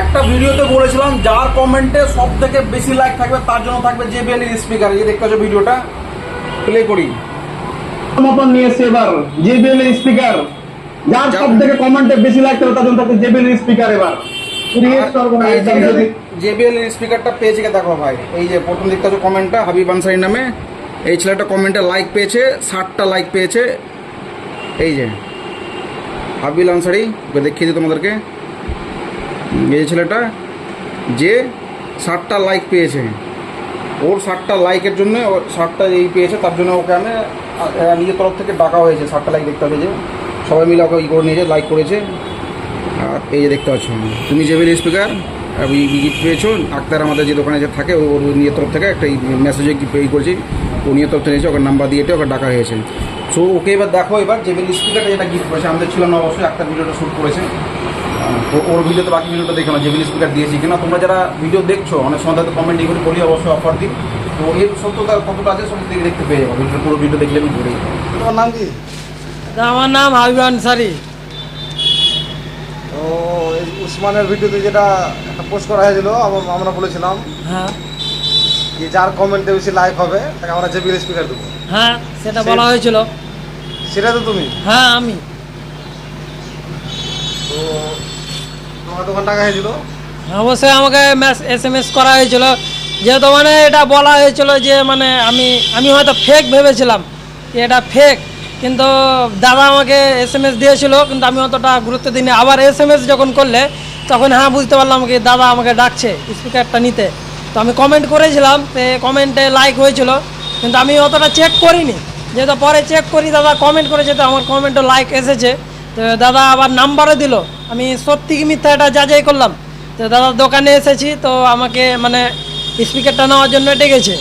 একটা ভিডিওতে বলেছিলাম যার কমেন্টে সব থেকে বেশি লাইক থাকবে তার জন্য থাকবে যে বেলের স্পিকার এই যে দেখতে পাচ্ছ ভিডিওটা প্লে করি। মতন নিয়ে এসছে এবার জেবিএল এর স্পিকার যার সব থেকে কমেন্টে বেশি লাগতে হবে তার জন্য তাকে জেবিএল এর স্পিকার এবার। জেবিএল স্পিকারটা পেয়েছে দেখো ভাই এই যে প্রথম দেখতে পাচ্ছ কমেন্টটা হাবিব আনসারি নামে। এই ছেলেটা কমেন্টে লাইক পেয়েছে ষাটটা লাইক পেয়েছে। এই যে হাবিল আনসারি দেখিয়ে দিই তোমাদেরকে। এই ছেলেটা, যে ষাটটা লাইক পেয়েছে। ওর ষাটটা লাইকের জন্য ওর ষাটটা এই পেয়েছে, তার জন্য ওকে আমি নিজের তরফ থেকে ডাকা হয়েছে। ষাটটা লাইক দেখতে হবে যে। সবাই মিলে ওকে ই করে নিয়েছে লাইক করেছে। আর এই যে দেখতে পাচ্ছ তুমি জেবিল স্পিকার গিফট পেয়েছ। আক্তার আমাদের যে দোকানে যে থাকে ওর নিজের তরফ থেকে একটা মেসেজে গিফট ই করেছি। ও নিজের তরফ থেকে নিয়েছে ওকে নাম্বার দিয়ে ওকে ডাকা হয়েছে। সো ওকে এবার দেখো এবার জেবিল স্পিকারটা যেটা গিফট করেছে আমাদের ছিল না অবশ্যই একটা ভিডিওটা শ্যুট করেছে। তো ওর ভিডিওতে বাকি ভিডিওটা দেখো না জেবিল স্পিকার দিয়েছি কিনা। তোমরা যারা ভিডিও দেখছ অনেক সময় হয়তো কমেন্ট এগুলো বলি অবশ্যই অফার দিই। তো এর সত্যতা কতটা আছে সব দিকে দেখতে পেয়ে যাব। ভিডিও পুরো ভিডিও দেখলে আমি ধরে তোমার নাম কি? তা আমার নাম হাবিব আনসারি তো এই উসমানের ভিডিওতে যেটা একটা পোস্ট করা হয়েছিল আবার আমরা বলেছিলাম। হ্যাঁ। যে যার কমেন্টে বেশি লাইক হবে তাকে আমরা জেবিএল স্পিকার দেবো। হ্যাঁ সেটা বলা হয়েছিল। সেটা তো তুমি? হ্যাঁ আমি। তো তোমার দোকান টাকা হয়েছিল? অবশ্যই আমাকে এস এম এস করা হয়েছিল। যেহেতু মানে এটা বলা হয়েছিল যে মানে আমি আমি হয়তো ফেক ভেবেছিলাম যে এটা ফেক কিন্তু দাদা আমাকে এস এম এস দিয়েছিল কিন্তু আমি অতটা গুরুত্ব দিইনি। আবার এস এম এস যখন করলে তখন হ্যাঁ বুঝতে পারলাম কি দাদা আমাকে ডাকছে স্পিকারটা নিতে। তো আমি কমেন্ট করেছিলাম তো কমেন্টে লাইক হয়েছিল কিন্তু আমি অতটা চেক করিনি। যেহেতু পরে চেক করি দাদা কমেন্ট করেছে তো আমার কমেন্টও লাইক এসেছে। তো দাদা আবার নাম্বারও দিল। আমি সত্যি কি মিথ্যা এটা যাচাই করলাম। তো দাদার দোকানে এসেছি তো আমাকে মানে স্পিকারটা নেওয়ার জন্য ডেকেছে।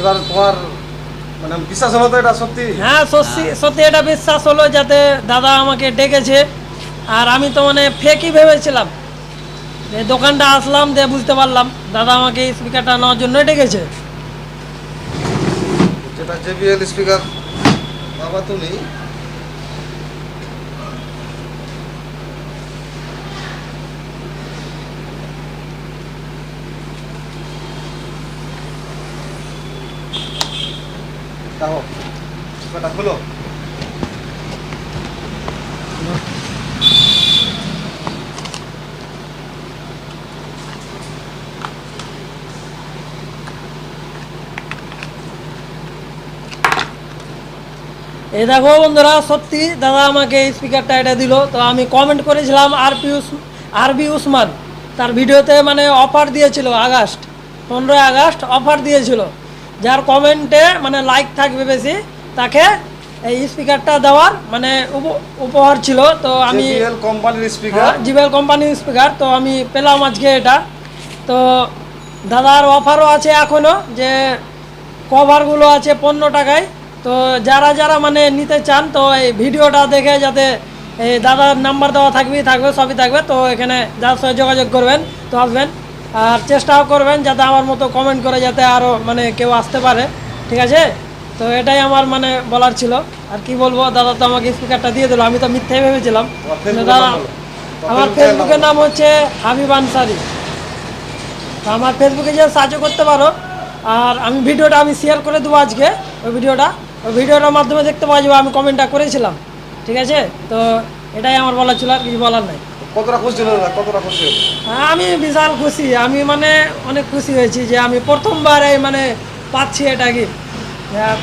এবার তোমার মানে বিশ্বাস হলো তো এটা সত্যি? হ্যাঁ সত্যি সত্যি এটা বিশ্বাস হলো যাতে দাদা আমাকে ডেকেছে। আর আমি তো মানে ফেকই ভেবেছিলাম। দোকানটা আসলাম দিয়ে বুঝতে পারলাম, দাদা আমাকে স্পিকারটা নেওয়ার জন্য ডেকেছে। যেটা জেবিএল স্পিকার বাবা তুমি স্পিকারটা খুলো। এই দেখো বন্ধুরা সত্যি দাদা আমাকে এই স্পিকারটা এটা দিল। তো আমি কমেন্ট করেছিলাম আর পি উস আরবি উসমান তার ভিডিওতে মানে অফার দিয়েছিল আগস্ট পনেরোই আগস্ট অফার দিয়েছিল। যার কমেন্টে মানে লাইক থাকবে বেশি তাকে এই স্পিকারটা দেওয়ার মানে উপ- উপহার ছিল। তো আমি কোম্পানির স্পিকার জিবেল কোম্পানির স্পিকার তো আমি পেলাম আজকে এটা। তো দাদার অফারও আছে এখনও যে কভারগুলো আছে পনেরো টাকায়। তো যারা যারা মানে নিতে চান তো এই ভিডিওটা দেখে যাতে এই দাদার নাম্বার দেওয়া থাকবেই থাকবে সবই থাকবে তো এখানে যার সঙ্গে যোগাযোগ করবেন তো আসবেন। আর চেষ্টাও করবেন যাতে আমার মতো কমেন্ট করে যাতে আরও মানে কেউ আসতে পারে ঠিক আছে? তো এটাই আমার মানে বলার ছিল। আর কি বলব দাদা তো আমাকে স্পিকারটা দিয়ে দিল আমি তো মিথ্যাই ভেবেছিলাম। দাদা আমার ফেসবুকের নাম হচ্ছে হাবিব আনসারি। তো আমার ফেসবুকে যে সাহায্য করতে পারো। আর আমি ভিডিওটা আমি শেয়ার করে দেবো আজকে ওই ভিডিওটা। ভিডিওটার মাধ্যমে দেখতে পাওয়া যাবে আমি কমেন্টটা করেছিলাম। ঠিক আছে? তো এটাই আমার বলার ছিল আর কিছু বলার নাই। কতটা খুশি হলো কতটা খুশি হ্যাঁ, আমি বিশাল খুশি। আমি মানে অনেক খুশি হয়েছি যে আমি প্রথমবার এই মানে পাচ্ছি এটা কি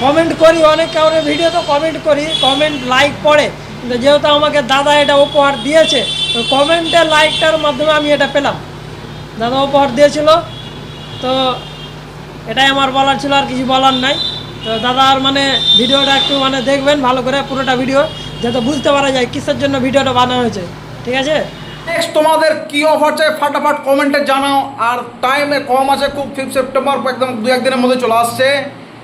কমেন্ট করি অনেক কাউরে ভিডিও তো কমেন্ট করি কমেন্ট লাইক পড়ে। কিন্তু যেহেতু আমাকে দাদা এটা উপহার দিয়েছে তো কমেন্টের লাইকটার মাধ্যমে আমি এটা পেলাম। দাদা উপহার দিয়েছিল তো এটাই আমার বলার ছিল আর কিছু বলার নাই। তো দাদার মানে ভিডিওটা একটু মানে দেখবেন ভালো করে পুরোটা ভিডিও, যাতে বুঝতে পারা যায় কিসের জন্য ভিডিওটা বানানো হয়েছে। ঠিক আছে? নেক্সট তোমাদের কি অফার চাই ফাটাফাট কমেন্টে জানাও, আর টাইমে কম আছে, খুব ফিফথ সেপ্টেম্বর একদম দু একদিনের মধ্যে চলে আসছে।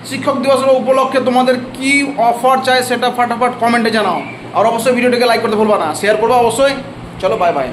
শিক্ষক দিবসের উপলক্ষে তোমাদের কি অফার চাই সেটা ফাটাফাট কমেন্টে জানাও। আর অবশ্যই ভিডিওটিকে লাইক করতে ভুলবা না শেয়ার করব অবশ্যই। চলো বাই বাই